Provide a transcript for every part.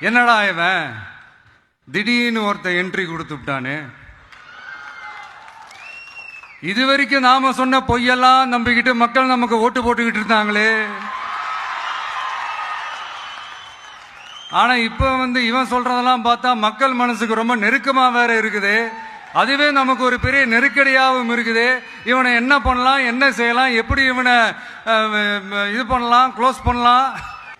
என்னடா இவன்? திடீர்னு ஒருத்த என்ட்ரி கொடுத்துட்டானே இது வரைக்கும் நாம சொன்ன பொய்யெல்லாம் நம்பிக்கிட்டு மக்கள் நமக்கு ஓட்டு போட்டுக்கிட்டு இருந்தாங்களே. ஆனா இப்ப வந்து இவன் சொல்றதெல்லாம் பார்த்தா மக்கள் மனசுக்கு ரொம்ப நெருக்கமா வேற இருக்குது. அதுவே நமக்கு ஒரு பெரிய நெருக்கடியாகவும் இருக்குது. இவனை என்ன பண்ணலாம் என்ன செய்யலாம் எப்படி இவனை இது பண்ணலாம் க்ளோஸ் பண்ணலாம்?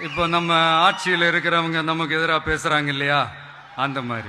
இப்போ நம்ம ஆட்சியில் இருக்கிறவங்க நமக்கு எதிராக பேசுகிறாங்க இல்லையா? அந்த மாதிரி.